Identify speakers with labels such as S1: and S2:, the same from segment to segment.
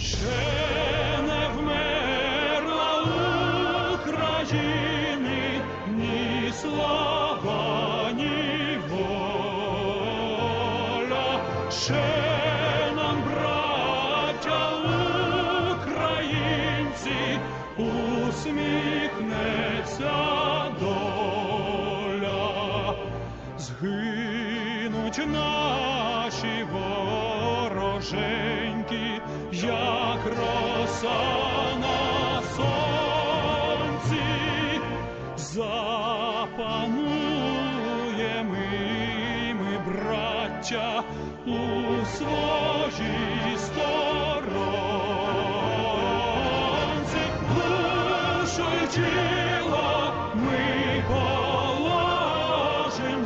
S1: Ще не вмерла України ні. Ще нам, браття українці, усміхнеться доля. Згинуть наші вороженьки, як роса на сонці, запануємо ми, браття, у своїй сторонці, душу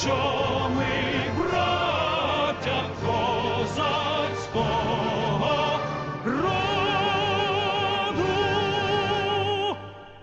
S1: що ми браття